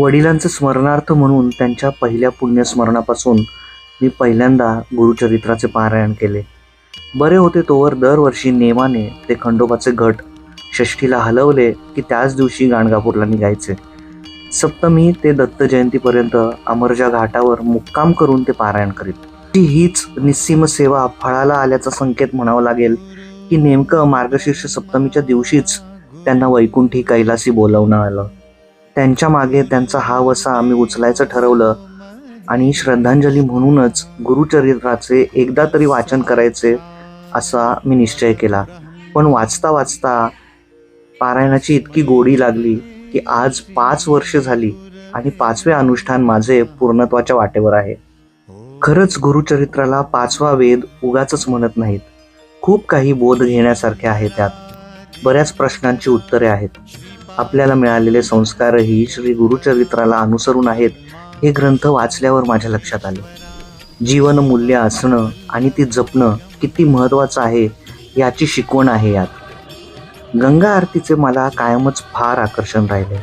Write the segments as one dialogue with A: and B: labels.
A: वडिलांचं स्मरणार्थ म्हणून त्यांच्या पहिल्या पुण्यस्मरणापासून मी पहिल्यांदा गुरुचरित्राचे पारायण केले. बरे होते तोवर दरवर्षी नेमाने ते खंडोबाचे घट षष्ठीला हलवले की त्याच दिवशी गाणगापूरला निघायचे. सप्तमी ते दत्त जयंतीपर्यंत अमरजा घाटावर मुक्काम करून ते पारायण करीत. ती हीच निस्सीम सेवा फळाला आल्याचा संकेत म्हणावा लागेल की नेमकं मार्गशीर्ष सप्तमीच्या दिवशीच त्यांना वैकुंठी कैलासी बोलावणं आलं. त्यांच्या मागे त्यांचा हा वसा आम्ही उचलायचं ठरवलं. आणि श्रद्धांजली म्हणूनच गुरुचरित्राचे एकदा तरी वाचन करायचे असा मी निश्चय केला. पण वाचता वाचता पारायणाची इतकी गोडी लागली की आज पाच वर्ष झाली आणि पाचवे अनुष्ठान माझे पूर्णत्वाच्या वाटेवर आहे. खरंच गुरुचरित्राला पाचवा वेद उगाच म्हणत नाहीत. खूप काही बोध घेण्यासारखे आहे त्यात. बऱ्याच प्रश्नांची उत्तरे आहेत. आपल्याला मिळालेले संस्कारही श्री गुरुचरित्राला अनुसरून आहेत हे ग्रंथ वाचल्यावर माझ्या लक्षात आले. जीवनमूल्य असणं आणि ती जपणं किती महत्त्वाचं आहे याची शिकवण आहे यात. गंगा आरतीचे मला कायमच फार आकर्षण राहिले.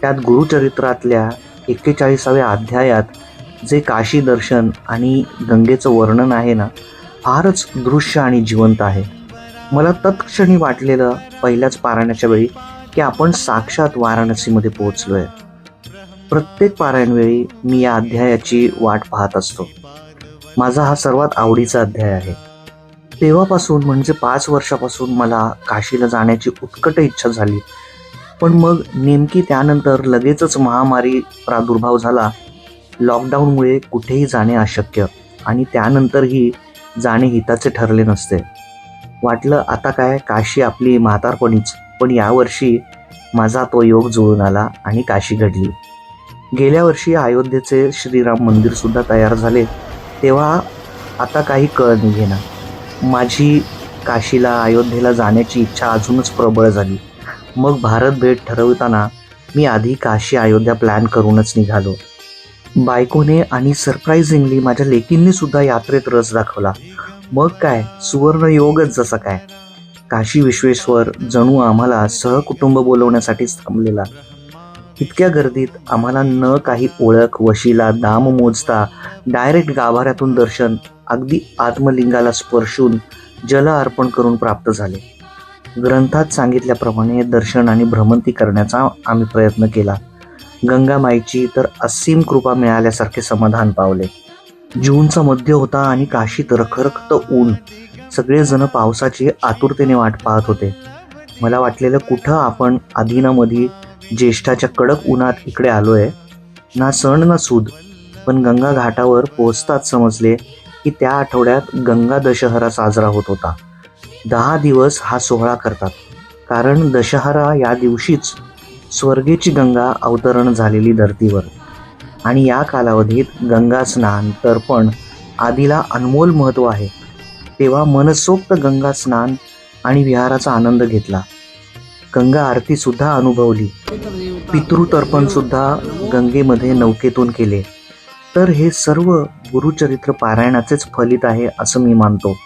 A: त्यात गुरुचरित्रातल्या एक्केचाळीसाव्या अध्यायात जे काशी दर्शन आणि गंगेचं वर्णन आहे ना फारच दृश्य आणि जिवंत आहे. मला तत्क्षणी वाटलेलं पहिल्याच पारायणाच्या वेळी की आपण साक्षात वाराणसीमध्ये पोहोचलो आहे प्रत्येक पारायणवेळी मी या अध्यायाची वाट पाहत असतो. माझा हा सर्वात आवडीचा अध्याय आहे. तेव्हापासून म्हणजे पाच वर्षापासून मला काशीला जाण्याची उत्कट इच्छा झाली. पण मग नेमकी त्यानंतर लगेचच महामारी प्रादुर्भाव झाला. लॉकडाऊनमुळे कुठेही जाणे अशक्य आणि त्यानंतरही जाणे हिताचे ठरले नसते. वाटलं आता काय काशी आपली म्हातारपणीच. पण यावर्षी माझा तो योग जुळून आला आणि काशी घडली. गेल्या वर्षी अयोध्येचे श्रीराम मंदिर सुद्धा तयार झाले तेव्हा आता काही कळ निघेना माझी काशीला अयोध्येला जाण्याची इच्छा अजूनच प्रबळ झाली. मग भारत भेट ठरवताना मी आधी काशी अयोध्या प्लॅन करूनच निघालो. बायकोने आणि सरप्राईझिंगली माझ्या लेकींनी सुद्धा यात्रेत रस दाखवला. मग काय? सुवर्ण योगच जसा काय? काशी विश्वेश्वर जणू आम्हाला सहकुटुंब बोलवण्यासाठीच थांबलेला. इतक्या गर्दीत आम्हाला न काही ओळख वशीला दाम मोजता डायरेक्ट गाभाऱ्यातून दर्शन अगदी आत्मलिंगाला स्पर्शून जल अर्पण करून प्राप्त झाले. ग्रंथात सांगितल्याप्रमाणे दर्शन आणि भ्रमंती करण्याचा आम्ही प्रयत्न केला. गंगामाईची तर असीम कृपा मिळाल्यासारखे समाधान पावले. जूनचा मध्य होता आणि काशीत रखरखत ऊन सगळेजण पावसाची आतुरतेने वाट पाहत होते. मला वाटलेलं कुठं आपण आधीनामधी ज्येष्ठाच्या कडक उन्हात इकडे आलोय ना सण ना सूद पण गंगा घाटावर पोहोचताच समजले की त्या आठवड्यात गंगा दशहरा साजरा होत होता. दहा दिवस हा सोहळा करतात कारण दशहरा या दिवशीच स्वर्गेची गंगा अवतरण झालेली धर्तीवर. आणि या कालावधीत गंगा स्नान तर्पण आदीला अनमोल महत्त्व आहे. तेव्हा मनसोक्त गंगा स्नान आणि विहाराचा आनंद घेतला. गंगा आरती सुद्धा अनुभवली. पितृतर्पण सुद्धा गंगेमध्ये नौकेतून केले. तर हे सर्व गुरुचरित्र पारायणाचेच फलित आहे असं मी मानतो.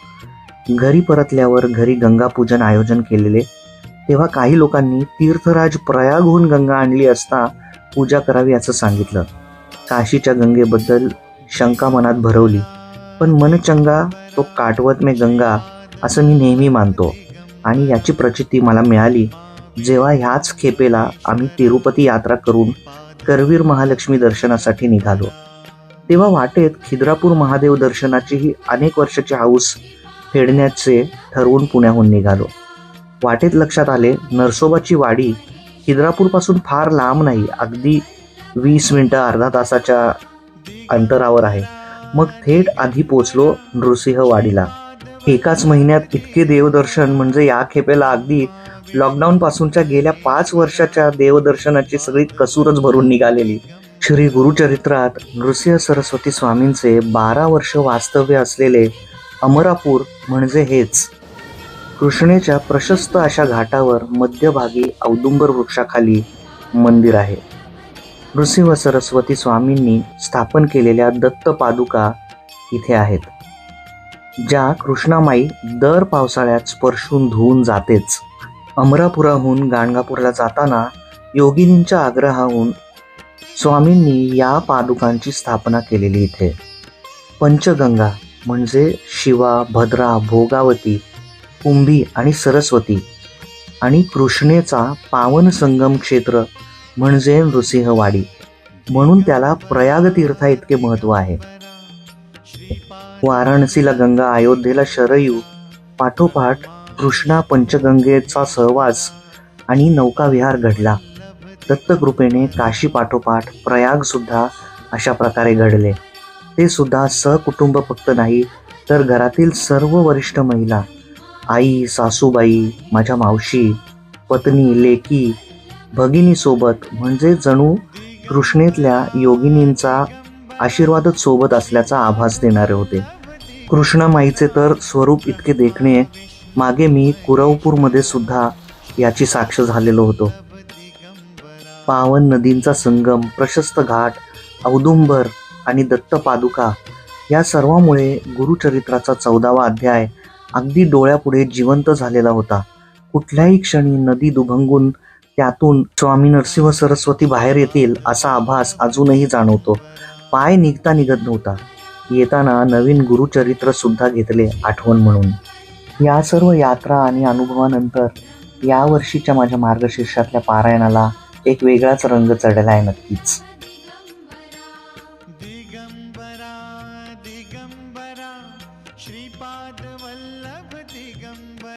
A: घरी परतल्यावर घरी गंगापूजन आयोजन केलेले तेव्हा काही लोकांनी तीर्थराज प्रयागहून गंगा आणली असता पूजा करावी असं सांगितलं. काशीच्या गंगेबद्दल शंका मनात भरवली. पण मनचंगा तो काटवत मे गंगा असं मी नेहमी मानतो. आणि याची प्रचिती मला मिळाली. जेव्हा ह्याच खेपेला आम्ही तिरुपती यात्रा करून करवीर महालक्ष्मी दर्शनासाठी निघालो. तेव्हा वाटेत खिद्रापूर महादेव दर्शनाचीही अनेक वर्षाची हाऊस फेडण्याचे ठरवून पुण्याहून निघालो. वाटेत लक्षात आले नरसोबाची वाडी खिद्रापूरपासून फार लांब नाही अगदी वीस मिनटं अर्धा तासाच्या अंतरावर आहे. मग थेट आधी पोचलो नृसिंहवाडीला. एकाच महिन्यात इतके देवदर्शन म्हणजे या खेपेला अगदी लॉकडाऊन पासूनच्या गेल्या पाच वर्षाच्या देवदर्शनाची सगळी कसूरच भरून निघालेली. श्री गुरुचरित्रात नृसिंह सरस्वती स्वामींचे बारा वर्ष वास्तव्य असलेले अमरापूर म्हणजे हेच. कृष्णेच्या प्रशस्त अशा घाटावर मध्यभागी औदुंबर वृक्षाखाली मंदिर आहे. नृसिंह सरस्वती स्वामींनी स्थापन केलेल्या दत्त पादुका इथे आहेत ज्या कृष्णामाई दर पावसाळ्यात स्पर्शून धुवून जातेच. अमरापुराहून गाणगापूरला जाताना योगिनींच्या आग्रहाहून स्वामींनी या पादुकांची स्थापना केलेली इथे. पंचगंगा म्हणजे शिवा भद्रा भोगावती कुंभी आणि सरस्वती आणि कृष्णेचा पावन संगम क्षेत्र म्हणजे नृसिंहवाडी. म्हणून त्याला प्रयाग तीर्था इतके महत्त्व आहे. वाराणसीला गंगा अयोध्येला शरयू पाठोपाठ कृष्णा पंचगंगेचा सहवास आणि नौकाविहार घडला. दत्तकृपेने काशी पाठोपाठ प्रयाग सुद्धा अशा प्रकारे घडले. ते सुद्धा सहकुटुंब फक्त नाही तर घरातील सर्व वरिष्ठ महिला आई सासूबाई माझ्या मावशी पत्नी लेकी भगिनीसोबत म्हणजे जणू कृष्णेतल्या योगिनींचा आशीर्वादच सोबत असल्याचा आभास देणारे होते. कृष्णामाईचे तर स्वरूप इतके देखणे मागे मी कुरवपूरमध्ये सुद्धा याची साक्ष झालेलो होतो. पावन नदींचा संगम प्रशस्त घाट औदुंबर आणि दत्त पादुका या सर्वामुळे गुरुचरित्राचा चौदावा अध्याय अगदी डोळ्यापुढे जिवंत झालेला होता. कुठल्याही क्षणी नदी दुभंगून त्यातून स्वामी नरसिंह सरस्वती बाहेर येतील असा आभास अजूनही जाणवतो. पाय निघता निघत नव्हता. येताना नवीन गुरुचरित्र सुद्धा घेतले आठवण म्हणून. या सर्व यात्रा आणि अनुभवानंतर यावर्षीच्या माझ्या मार्गशीर्षातल्या पारायणाला एक वेगळाच रंग चढला आहे नक्कीच.